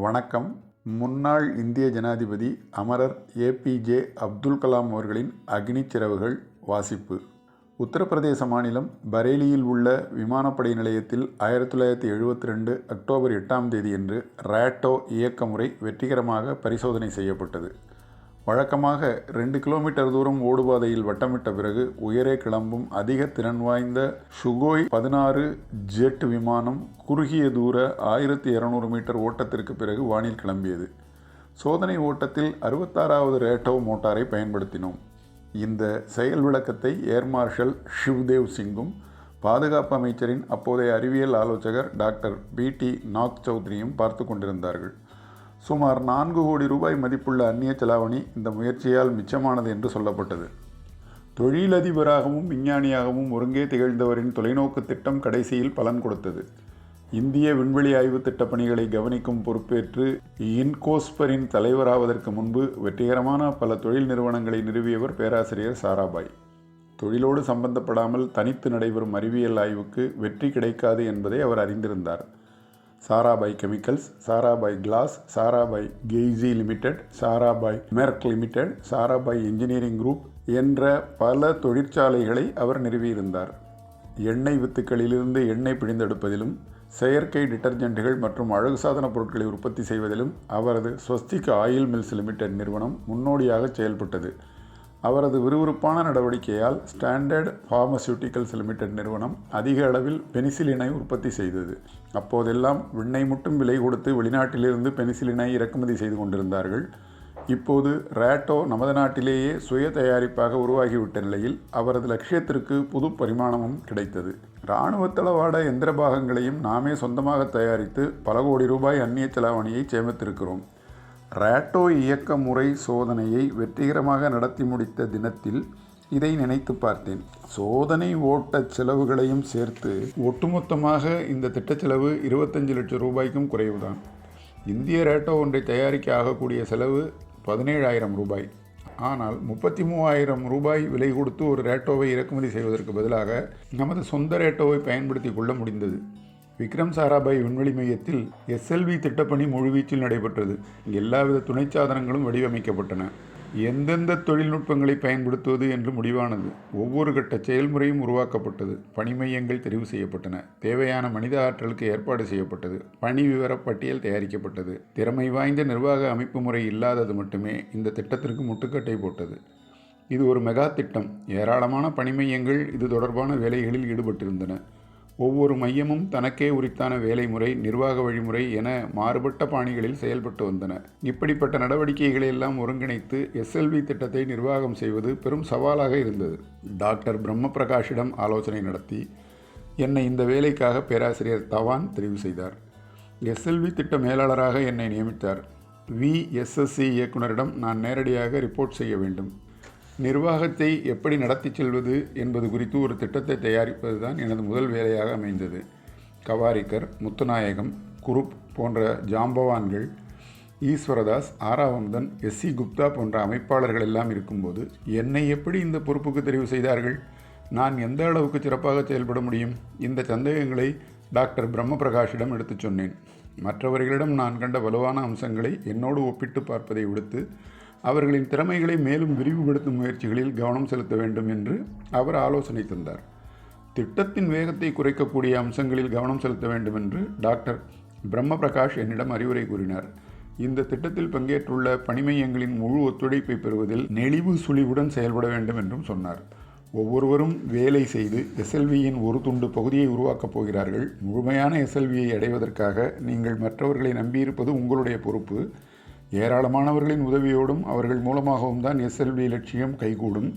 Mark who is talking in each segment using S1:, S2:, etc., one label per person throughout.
S1: வணக்கம். முன்னாள் இந்திய ஜனாதிபதி அமரர் ஏபிஜே அப்துல் கலாம் அவர்களின் அக்னிச் சிறகுகள் வாசிப்பு. உத்தரப்பிரதேச மாநிலம் பரேலியில் உள்ள விமானப்படை நிலையத்தில் ஆயிரத்தி தொள்ளாயிரத்தி எழுபத்தி ரெண்டு அக்டோபர் எட்டாம் தேதியன்று ரேட்டோ இயக்க முறை வெற்றிகரமாக பரிசோதனை செய்யப்பட்டது. வழக்கமாக ரெண்டு கிலோமீட்டர் தூரம் ஓடுபாதையில் வட்டமிட்ட பிறகு உயரே கிளம்பும் அதிக திறன் வாய்ந்த ஷுகோய் பதினாறு ஜெட் விமானம் குறுகிய தூர ஆயிரத்தி இரநூறு மீட்டர் ஓட்டத்திற்கு பிறகு வானில் கிளம்பியது. சோதனை ஓட்டத்தில் அறுபத்தாறாவது ரேட்டோ மோட்டாரை பயன்படுத்தினோம். இந்த செயல் விளக்கத்தை ஏர் மார்ஷல் ஷிவ்தேவ் சிங்கும் பாதுகாப்பு அமைச்சரின் அப்போதைய அறிவியல் ஆலோசகர் டாக்டர் பி டி நாக் சௌத்ரியும் பார்த்து கொண்டிருந்தார்கள். சுமார் நான்கு கோடி ரூபாய் மதிப்புள்ள அந்நிய செலாவணி இந்த முயற்சியால் மிச்சமானது என்று சொல்லப்பட்டது. தொழிலதிபராகவும் விஞ்ஞானியாகவும் ஒருங்கே திகழ்ந்தவரின் தொலைநோக்கு திட்டம் கடைசியில் பலன் கொடுத்தது. இந்திய விண்வெளி ஆய்வு திட்ட பணிகளை கவனிக்கும் பொறுப்பேற்று இன்கோஸ்பரின் தலைவராவதற்கு முன்பு வெற்றிகரமான பல தொழில் நிறுவனங்களை நிறுவியவர் பேராசிரியர் சாராபாய். தொழிலோடு சம்பந்தப்படாமல் தனித்து நடைபெறும் அறிவியல் ஆய்வுக்கு வெற்றி கிடைக்காது என்பதை அவர் அறிந்திருந்தார். Sarabhai chemicals Sarabhai glass Sarabhai Geigy limited Sarabhai Merck limited Sarabhai engineering group என்ற பல தொழிற்சாலைகளை அவர் நிறுவியிருந்தார். எண்ணெய் வித்துக்களிலிருந்து எண்ணெய் பிழிந்தெடுப்பதிலும் செயற்கை டிட்டர்ஜென்ட்டுகள் மற்றும் அழகு சாதன பொருட்களை உற்பத்தி செய்வதிலும் அவரது ஸ்வஸ்திக் ஆயில் மில்ஸ் லிமிடெட் நிறுவனம் முன்னோடியாக செயல்பட்டது. அவரது விறுவிறுப்பான நடவடிக்கையால் ஸ்டாண்டர்ட் ஃபார்மசியூட்டிக்கல்ஸ் லிமிடெட் நிறுவனம் அதிக அளவில் பெனிசிலினை உற்பத்தி செய்தது. அப்போதெல்லாம் விண்ணை மட்டும் விலை கொடுத்து வெளிநாட்டிலிருந்து பெனிசிலினை இறக்குமதி செய்து கொண்டிருந்தார்கள். இப்போது ரேட்டோ நமது நாட்டிலேயே சுய தயாரிப்பாக உருவாகிவிட்ட நிலையில் அவரது லட்சியத்திற்கு புது பரிமாணமும் கிடைத்தது. இராணுவ தளவாட எந்திர பாகங்களையும் நாமே சொந்தமாக தயாரித்து பல கோடி ரூபாய் அந்நிய செலாவணியை சேமித்திருக்கிறோம். ரேட்டோ இயக்க முறை சோதனையை வெற்றிகரமாக நடத்தி முடித்த தினத்தில் இதை நினைத்து பார்த்தேன். சோதனை ஓட்ட செலவுகளையும் சேர்த்து ஒட்டுமொத்தமாக இந்த திட்ட செலவு இருபத்தஞ்சு லட்சம் ரூபாய்க்கும் குறைவுதான். இந்திய ரேட்டோ ஒன்றை தயாரிக்க ஆகக்கூடிய செலவு பதினேழாயிரம் ரூபாய். ஆனால் முப்பத்தி மூவாயிரம் ரூபாய் விலை கொடுத்து ஒரு ரேட்டோவை இறக்குமதி செய்வதற்கு பதிலாக நமது சொந்த ரேட்டோவை பயன்படுத்தி கொள்ள முடிந்தது. விக்ரம் சாராபாய் விண்வெளி மையத்தில் எஸ்எல்வி திட்டப்பணி முழுவீச்சில் நடைபெற்றது. எல்லாவித துணை சாதனங்களும் வடிவமைக்கப்பட்டன. எந்தெந்த தொழில்நுட்பங்களை பயன்படுத்துவது என்று முடிவானது. ஒவ்வொரு கட்ட செயல்முறையும் உருவாக்கப்பட்டது. பணி மையங்கள் தெரிவு செய்யப்பட்டன. தேவையான மனித ஆற்றலுக்கு ஏற்பாடு செய்யப்பட்டது. பணி விவரப்பட்டியல் தயாரிக்கப்பட்டது. திறமை வாய்ந்த நிர்வாக அமைப்பு முறை இல்லாதது மட்டுமே இந்த திட்டத்திற்கு முட்டுக்கட்டை போட்டது. இது ஒரு மெகா திட்டம். ஏராளமான பணி மையங்கள் இது தொடர்பான வேலைகளில் ஈடுபட்டிருந்தன. ஒவ்வொரு மையமும் தனக்கே உரித்தான வேலை முறை நிர்வாக வழிமுறை என மாறுபட்ட பாணிகளில் செயல்பட்டு வந்தன. இப்படிப்பட்ட நடவடிக்கைகளை எல்லாம் ஒருங்கிணைத்து எஸ்எல்வி திட்டத்தை நிர்வாகம் செய்வது பெரும் சவாலாக இருந்தது. டாக்டர் பிரம்ம பிரகாஷிடம் ஆலோசனை நடத்தி என்னை இந்த வேலைக்காக பேராசிரியர் தவான் தெரிவு செய்தார். எஸ்எல்வி திட்ட மேலாளராக என்னை நியமித்தார். விஎஸ்எஸ்சி இயக்குனரிடம் நான் நேரடியாக ரிப்போர்ட் செய்ய வேண்டும். நிர்வாகத்தை எப்படி நடத்தி செல்வது என்பது குறித்து ஒரு திட்டத்தை தயாரிப்பது தான் எனது முதல் வேலையாக அமைந்தது. கவாரிக்கர் முத்துநாயகம் குருப் போன்ற ஜாம்பவான்கள் ஈஸ்வரதாஸ் ஆராவந்தன் எஸ் சி குப்தா போன்ற அமைப்பாளர்கள் எல்லாம் இருக்கும்போது என்னை எப்படி இந்த பொறுப்புக்கு தெரிவு செய்தார்கள்? நான் எந்த அளவுக்கு சிறப்பாக செயல்பட முடியும்? இந்த சந்தேகங்களை டாக்டர் பிரம்ம பிரகாஷிடம் எடுத்துச் சொன்னேன். மற்றவர்களிடம் நான் கண்ட வலுவான அம்சங்களை என்னோடு ஒப்பிட்டு பார்ப்பதை விடுத்து அவர்களின் திறமைகளை மேலும் விரிவுபடுத்தும் முயற்சிகளில் கவனம் செலுத்த வேண்டும் என்று அவர் ஆலோசனை தந்தார். திட்டத்தின் வேகத்தை குறைக்கக்கூடிய அம்சங்களில் கவனம் செலுத்த வேண்டும் என்று டாக்டர் பிரம்ம பிரகாஷ் என்னிடம் அறிவுரை கூறினார். இந்த திட்டத்தில் பங்கேற்றுள்ள பணிமையங்களின் முழு ஒத்துழைப்பை பெறுவதில் நெளிவு சுழிவுடன் செயல்பட வேண்டும் என்றும் சொன்னார். ஒவ்வொருவரும் வேலை செய்து எஸ்எல்வியின் ஒரு துண்டு பகுதியை உருவாக்கப் போகிறார்கள். முழுமையான எஸ்எல்வியை அடைவதற்காக நீங்கள் மற்றவர்களை நம்பியிருப்பது உங்களுடைய பொறுப்பு. ஏராளமானவர்களின் உதவியோடும் அவர்கள் மூலமாகவும் தான் எஸ்எல்வி லட்சியம் கைகூடும்.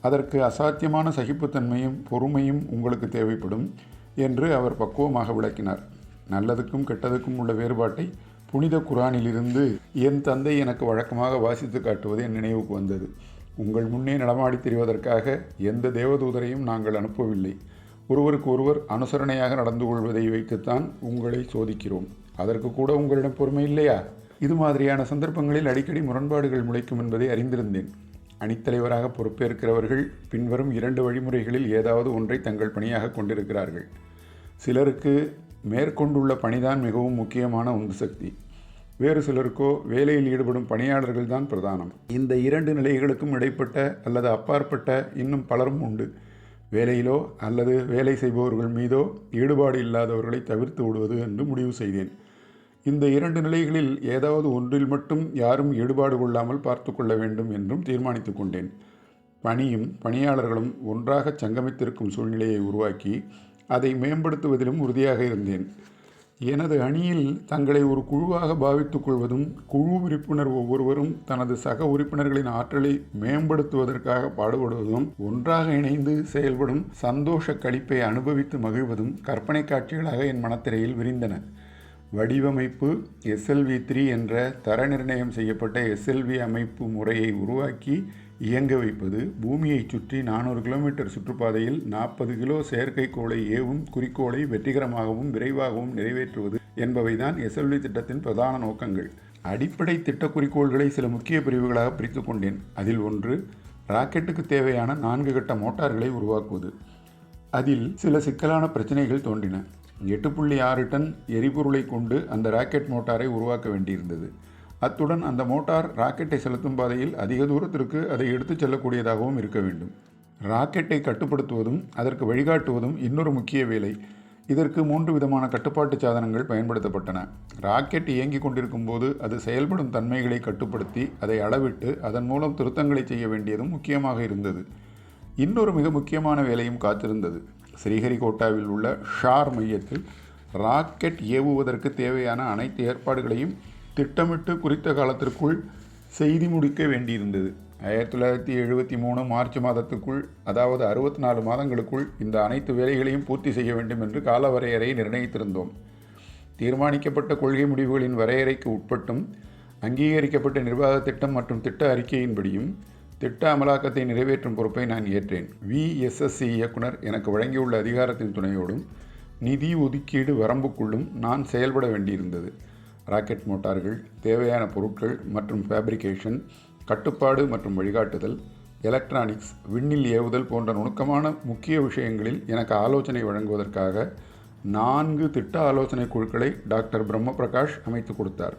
S1: அதற்கு அசாத்தியமான சகிப்புத்தன்மையும் பொறுமையும் உங்களுக்கு தேவைப்படும் என்று அவர் பக்குவமாக விளக்கினார். நல்லதுக்கும் கெட்டதுக்கும் உள்ள வேறுபாட்டை புனித குரானிலிருந்து என் தந்தை எனக்கு வழக்கமாக வாசித்து காட்டுவது என் நினைவுக்கு வந்தது. உங்கள் முன்னே நடமாடி திரிவதற்காக எந்த தேவதூதரையும் நாங்கள் அனுப்பவில்லை. ஒருவருக்கு ஒருவர் அனுசரணையாக நடந்து கொள்வதை வைத்துத்தான் உங்களை சோதிக்கிறோம். அதற்கு கூட உங்களிடம் பொறுமை இல்லையா? இது மாதிரியான சந்தர்ப்பங்களில் அடிக்கடி முரண்பாடுகள் முளைக்கும் என்பதை அறிந்திருந்தேன். அணித்தலைவராக பொறுப்பேற்கிறவர்கள் பின்வரும் இரண்டு வழிமுறைகளில் ஏதாவது ஒன்றை தங்கள் பணியாக கொண்டிருக்கிறார்கள். சிலருக்கு மேற்கொண்டுள்ள பணிதான் மிகவும் முக்கியமான உந்து சக்தி. வேறு சிலருக்கோ வேலையில் ஈடுபடும் பணியாளர்கள் தான் பிரதானம். இந்த இரண்டு நிலைகளுக்கும் இடைப்பட்ட அல்லது அப்பாற்பட்ட இன்னும் பலரும் உண்டு. வேலையிலோ அல்லது வேலை செய்பவர்கள் மீதோ ஈடுபாடு இல்லாதவர்களை தவிர்த்து விடுவது என்று முடிவு செய்தேன். இந்த இரண்டு நிலைகளில் ஏதாவது ஒன்றில் மட்டும் யாரும் ஈடுபாடு கொள்ளாமல் பார்த்து கொள்ள வேண்டும் என்றும் தீர்மானித்து கொண்டேன். பணியும் பணியாளர்களும் ஒன்றாக சங்கமித்திருக்கும் சூழ்நிலையை உருவாக்கி அதை மேம்படுத்துவதிலும் உறுதியாக இருந்தேன். எனது அணியில் தங்களை ஒரு குழுவாக பாவித்துக் கொள்வதும் குழு உறுப்பினர் ஒவ்வொருவரும் தனது சக உறுப்பினர்களின் ஆற்றலை மேம்படுத்துவதற்காக பாடுபடுவதும் ஒன்றாக இணைந்து செயல்படும் சந்தோஷ கழிப்பை அனுபவித்து மகிழ்வதும் கற்பனை காட்சிகளாக என் மனத்திரையில் விரிந்தன. வடிவமைப்பு எஸ்எல்வி த்ரீ என்ற தர நிர்ணயம் செய்யப்பட்ட எஸ்எல்வி அமைப்பு முறையை உருவாக்கி இயங்க வைப்பது பூமியைச் சுற்றி நானூறு கிலோமீட்டர் சுற்றுப்பாதையில் நாற்பது கிலோ செயற்கைக்கோளை ஏவும் குறிக்கோளை வெற்றிகரமாகவும் விரைவாகவும் நிறைவேற்றுவது என்பவைதான் எஸ்எல்வி திட்டத்தின் பிரதான நோக்கங்கள். அடிப்படை திட்ட குறிக்கோள்களை சில முக்கிய பிரிவுகளாக பிரித்து கொண்டேன். அதில் ஒன்று ராக்கெட்டுக்கு தேவையான நான்கு கட்ட மோட்டார்களை உருவாக்குவது. அதில் சில சிக்கலான பிரச்சனைகள் தோன்றின. எட்டு புள்ளி ஆறு டன் எரிபொருளை கொண்டு அந்த ராக்கெட் மோட்டாரை உருவாக்க வேண்டியிருந்தது. அத்துடன் அந்த மோட்டார் ராக்கெட்டை செலுத்தும் பாதையில் அதிக தூரத்திற்கு அதை எடுத்துச் செல்லக்கூடியதாகவும் இருக்க வேண்டும். ராக்கெட்டை கட்டுப்படுத்துவதும் அதற்கு வழிகாட்டுவதும் இன்னொரு முக்கிய வேலை. இதற்கு மூன்று விதமான கட்டுப்பாட்டு சாதனங்கள் பயன்படுத்தப்பட்டன. ராக்கெட் இயங்கிக் கொண்டிருக்கும் போது அது செயல்படும் தன்மைகளை கட்டுப்படுத்தி அதை அளவிட்டு அதன் மூலம் திருத்தங்களை செய்ய வேண்டியதும் முக்கியமாக இருந்தது. இன்னொரு மிக முக்கியமான வேலையும் காத்திருந்தது. ஸ்ரீஹரிகோட்டாவில் உள்ள ஷார் மையத்தில் ராக்கெட் ஏவுவதற்கு தேவையான அனைத்து ஏற்பாடுகளையும் திட்டமிட்டு குறித்த காலத்திற்குள் செய்தி முடிக்க வேண்டியிருந்தது. ஆயிரத்தி தொள்ளாயிரத்தி எழுபத்தி மூணு மார்ச் மாதத்துக்குள் அதாவது அறுபத்தி நாலு மாதங்களுக்குள் இந்த அனைத்து வேலைகளையும் பூர்த்தி செய்ய வேண்டும் என்று கால வரையறையை நிர்ணயித்திருந்தோம். தீர்மானிக்கப்பட்ட கொள்கை முடிவுகளின் வரையறைக்கு உட்பட்டும் அங்கீகரிக்கப்பட்ட நிர்வாக திட்டம் மற்றும் திட்ட அறிக்கையின்படியும் திட்ட அமலாக்கத்தை நிறைவேற்றும் பொறுப்பை நான் ஏற்றேன். விஎஸ்எஸ்சி இயக்குனர் எனக்கு வழங்கியுள்ள அதிகாரத்தின் துணையோடும் நிதி ஒதுக்கீடு வரம்புக்குள்ளும் நான் செயல்பட வேண்டியிருந்தது. ராக்கெட் மோட்டார்கள் தேவையான பொருட்கள் மற்றும் ஃபேப்ரிகேஷன் கட்டுப்பாடு மற்றும் வழிகாட்டுதல் எலக்ட்ரானிக்ஸ் விண்ணில் ஏவுதல் போன்ற நுணுக்கமான முக்கிய விஷயங்களில் எனக்கு ஆலோசனை வழங்குவதற்காக நான்கு திட்ட ஆலோசனை குழுக்களை டாக்டர் பிரம்ம பிரகாஷ் அமைத்து கொடுத்தார்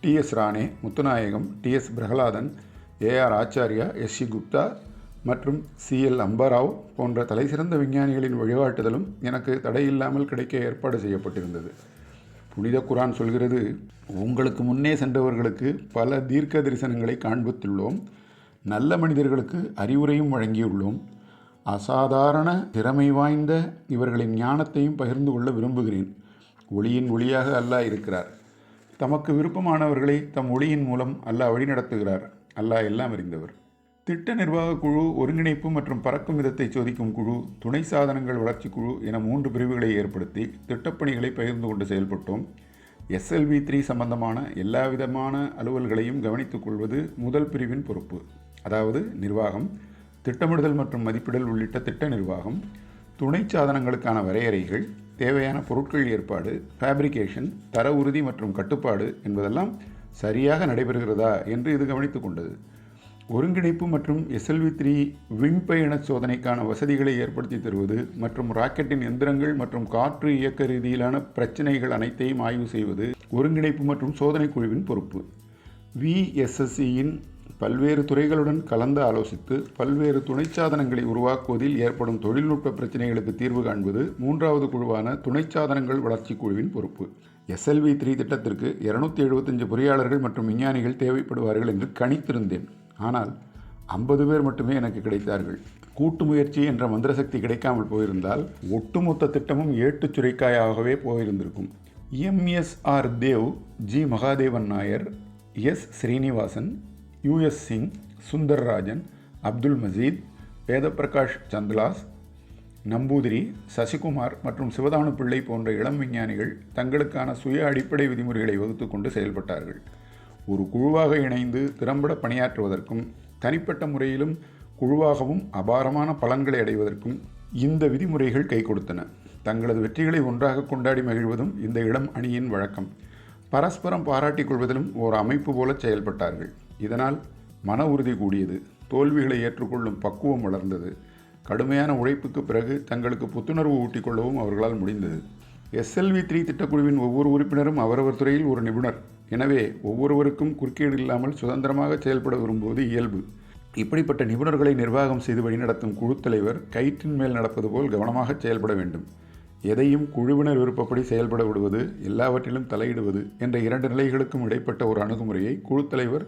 S1: T S Rane Muthunayagam T S Prahladan A R Acharya S C Gupta மற்றும் சிஎல் அம்பராவ் போன்ற தலைசிறந்த விஞ்ஞானிகளின் வழிகாட்டுதலும் எனக்கு தடையில்லாமல் கிடைக்க ஏற்பாடு செய்யப்பட்டிருந்தது. புனித குரான் சொல்கிறது உங்களுக்கு முன்னே சென்றவர்களுக்கு பல தீர்க்க தரிசனங்களை காண்பித்துள்ளோம். நல்ல மனிதர்களுக்கு அறிவுரையும் வழங்கியுள்ளோம். அசாதாரண திறமை வாய்ந்த இவர்களின் ஞானத்தையும் பகிர்ந்து கொள்ள விரும்புகிறேன். ஒளியின் ஒளியாக அல்லாஹ் இருக்கிறார். தமக்கு விருப்பமானவர்களை தம் ஒளியின் மூலம் அல்லாஹ் வழிநடத்துகிறார். அல்லாஹ் எல்லாம் அறிந்தவர். திட்ட நிர்வாக குழு ஒருங்கிணைப்பு மற்றும் பறக்கும் விதத்தை சோதிக்கும் குழு துணை சாதனங்கள் வளர்ச்சி குழு என மூன்று பிரிவுகளை ஏற்படுத்தி திட்டப்பணிகளை பகிர்ந்து கொண்டு செயல்பட்டோம். எஸ்எல்வி த்ரீ சம்பந்தமான எல்லா விதமான அலுவல்களையும் கவனித்துக் கொள்வது முதல் பிரிவின் பொறுப்பு. அதாவது நிர்வாகம் திட்டமிடுதல் மற்றும் மதிப்பிடல் உள்ளிட்ட திட்ட நிர்வாகம் துணை சாதனங்களுக்கான வரையறைகள் தேவையான பொருட்கள் ஏற்பாடு ஃபேப்ரிகேஷன் தர உறுதி மற்றும் கட்டுப்பாடு என்பதெல்லாம் சரியாக நடைபெறுகிறதா என்று இது கவனித்துக் கொண்டது. ஒருங்கிணைப்பு மற்றும் எஸ்எல்வி த்ரீ விண்பயண சோதனைக்கான வசதிகளை ஏற்படுத்தி தருவது மற்றும் ராக்கெட்டின் எந்திரங்கள் மற்றும் காற்று இயக்க ரீதியிலான பிரச்சனைகள் அனைத்தையும் ஆய்வு செய்வது ஒருங்கிணைப்பு மற்றும் சோதனை குழுவின் பொறுப்பு. விஎஸ்எஸ்சியின் பல்வேறு துறைகளுடன் கலந்து ஆலோசித்து பல்வேறு துணை சாதனங்களை உருவாக்குவதில் ஏற்படும் தொழில்நுட்ப பிரச்சினைகளுக்கு தீர்வு காண்பது மூன்றாவது குழுவான துணை சாதனங்கள் வளர்ச்சி குழுவின் பொறுப்பு. எஸ்எல்வி த்ரீ திட்டத்திற்கு இருநூத்தி எழுபத்தஞ்சு பொறியாளர்கள் மற்றும் விஞ்ஞானிகள் தேவைப்படுவார்கள் என்று கணித்திருந்தேன். ஆனால் ஐம்பது பேர் மட்டுமே எனக்கு கிடைத்தார்கள். கூட்டு முயற்சி என்ற மந்திரசக்தி கிடைக்காமல் போயிருந்தால் ஒட்டுமொத்த திட்டமும் ஏட்டு சுரைக்காயாகவே போயிருந்திருக்கும். M S R Dev G. Mahadevan Nair S. Srinivasan U S Singh Sundarrajan Abdul Majeed Vedaprakash Sandlas Namboodiri Sasikumar மற்றும் சிவதானு பிள்ளை போன்ற இளம் விஞ்ஞானிகள் தங்களுக்கான சுய அடிப்படை விதிமுறைகளை வகுத்துக்கொண்டு செயல்பட்டார்கள். ஒரு குழுவாக இணைந்து திறம்பட பணியாற்றுவதற்கும் தனிப்பட்ட முறையிலும் குழுவாகவும் அபாரமான பலன்களை அடைவதற்கும் இந்த விதிமுறைகள் கை கொடுத்தன. தங்களது வெற்றிகளை ஒன்றாக கொண்டாடி மகிழ்வதும் இந்த இளம் அணியின் வழக்கம். பரஸ்பரம் பாராட்டிக் கொள்வதிலும் ஓர் அமைப்பு போல செயல்பட்டார்கள். இதனால் மன உறுதி கூடியது. தோல்விகளை ஏற்றுக்கொள்ளும் பக்குவம் வளர்ந்தது. கடுமையான உழைப்புக்கு பிறகு தங்களுக்கு புத்துணர்வு ஊட்டிக் கொள்ளவும் அவர்களால் முடிந்தது. எஸ்எல்வி த்ரீ திட்டக்குழுவின் ஒவ்வொரு உறுப்பினரும் அவரவர் துறையில் ஒரு நிபுணர். எனவே ஒவ்வொருவருக்கும் குறுக்கீடு இல்லாமல் சுதந்திரமாக செயல்பட விரும்புவது இயல்பு. இப்படிப்பட்ட நிபுணர்களை நிர்வாகம் செய்து வழிநடத்தும் குழுத்தலைவர் கயிற்றின் மேல் நடப்பது போல் கவனமாக செயல்பட வேண்டும். எதையும் குழுவினர் விருப்பப்படி செயல்பட விடுவது எல்லாவற்றிலும் தலையிடுவது என்ற இரண்டு நிலைகளுக்கும் இடைப்பட்ட ஒரு அணுகுமுறையை குழுத்தலைவர்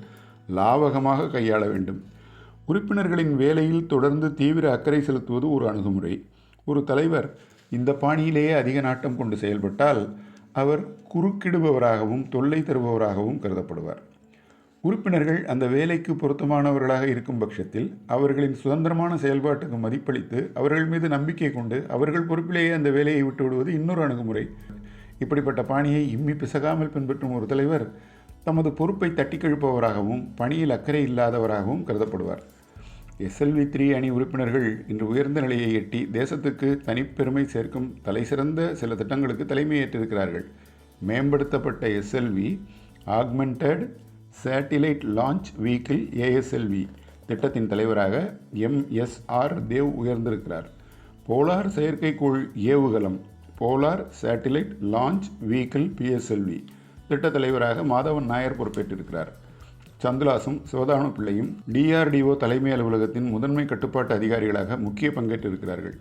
S1: லாவகமாக கையாள வேண்டும். உறுப்பினர்களின் வேலையில் தொடர்ந்து தீவிர அக்கறை செலுத்துவது ஒரு அணுகுமுறை. ஒரு தலைவர் இந்த பாணியிலேயே அதிக நாட்டம் கொண்டு செயல்பட்டால் அவர் குறுக்கிடுபவராகவும் தொல்லை தருபவராகவும் கருதப்படுவார். உறுப்பினர்கள் அந்த வேலைக்கு பொருத்தமானவர்களாக இருக்கும் பட்சத்தில் அவர்களின் சுதந்திரமான செயல்பாட்டுக்கு மதிப்பளித்து அவர்கள் மீது நம்பிக்கை கொண்டு அவர்கள் பொறுப்பிலேயே அந்த வேலையை விட்டு விடுவது இன்னொரு அணுகுமுறை. இப்படிப்பட்ட பாணியை இம்மி பிசகாமல் பின்பற்றும் ஒரு தலைவர் தமது பொறுப்பை தட்டி கழிப்பவராகவும் பணியில் அக்கறை இல்லாதவராகவும் கருதப்படுவார். எஸ்எல்வி த்ரீ அணி உறுப்பினர்கள் இன்று உயர்ந்த நிலையை எட்டி தேசத்துக்கு தனிப்பெருமை சேர்க்கும் தலைசிறந்த சில திட்டங்களுக்கு தலைமையேற்றிருக்கிறார்கள். மேம்படுத்தப்பட்ட S L V augmented satellite launch vehicle A S L V திட்டத்தின் தலைவராக எம்எஸ்ஆர் தேவ் உயர்ந்திருக்கிறார். போலார் செயற்கைக்கோள் ஏவுகலம் polar satellite launch vehicle P S L V திட்ட தலைவராக மாதவன் நாயர் பொறுப்பேற்றிருக்கிறார். சந்துலாசும் சிவதானு பிள்ளையும் டிஆர்டிஓ தலைமை அலுவலகத்தின் முதன்மை கட்டுப்பாட்டு அதிகாரிகளாக முக்கிய பங்கேற்றிருக்கிறார்கள்.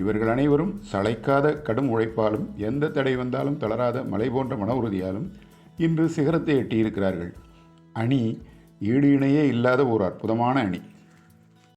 S1: இவர்கள் அனைவரும் சளைக்காத கடும் உழைப்பாலும் எந்த தடை வந்தாலும் தளராத மலை போன்ற மன உறுதியாலும் இன்று சிகரத்தை எட்டியிருக்கிறார்கள். அணி ஈடு இணையே இல்லாத ஒரு அற்புதமான அணி.